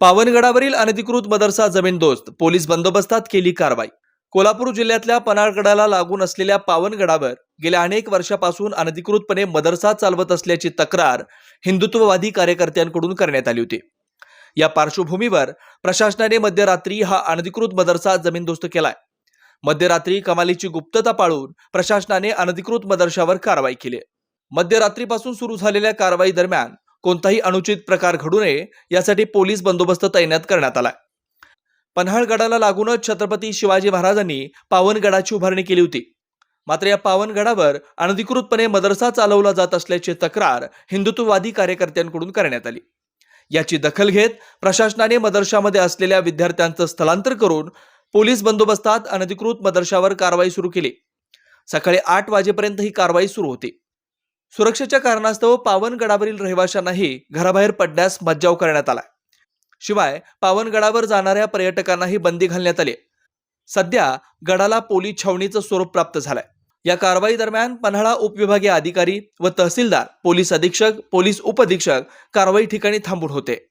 पावनगडावरील अनधिकृत मदरसा जमीनदोस्त पोलीस बंदोबस्तात केली कारवाई. कोल्हापूर जिल्ह्यातल्या पन्हाळगडाला लागून असलेल्या पावनगडावर गेल्या अनेक वर्षापासून अनधिकृतपणे मदरसा चालवत असल्याची तक्रार हिंदुत्ववादी कार्यकर्त्यांकडून करण्यात आली होती. या पार्श्वभूमीवर प्रशासनाने मध्यरात्री हा अनधिकृत मदरसा जमीनदोस्त केलाय. मध्यरात्री कमालीची गुप्तता पाळून प्रशासनाने अनधिकृत मदरशावर कारवाई केली. मध्यरात्रीपासून सुरू झालेल्या कारवाई दरम्यान कोणताही अनुचित प्रकार घडू नये यासाठी पोलीस बंदोबस्त तैनात करण्यात आलाय. पन्हाळगडाला लागूनच छत्रपती शिवाजी महाराजांनी पावनगडाची उभारणी केली होती. मात्र या पावनगडावर अनधिकृतपणे मदरसा चालवला जात असल्याची तक्रार हिंदुत्ववादी कार्यकर्त्यांकडून करण्यात आली. याची दखल घेत प्रशासनाने मदरशामध्ये असलेल्या विद्यार्थ्यांचं स्थलांतर करून पोलीस बंदोबस्तात अनधिकृत मदरशावर कारवाई सुरू केली. सकाळी आठ वाजेपर्यंत ही कारवाई सुरू होती. सुरक्षेच्या कारणास्तव पावनगडावरील रहिवाशांनाही घराबाहेर पडण्यास मज्जाव करण्यात आला शिवाय पावनगडावर जाणाऱ्या पर्यटकांनाही बंदी घालण्यात आली सध्या गडाला पोलीस छावणीचं स्वरूप प्राप्त झालंय. या कारवाई दरम्यान पन्हाळा उपविभागीय अधिकारी व तहसीलदार पोलीस अधीक्षक पोलीस उपअधीक्षक कारवाई ठिकाणी थांबून होते.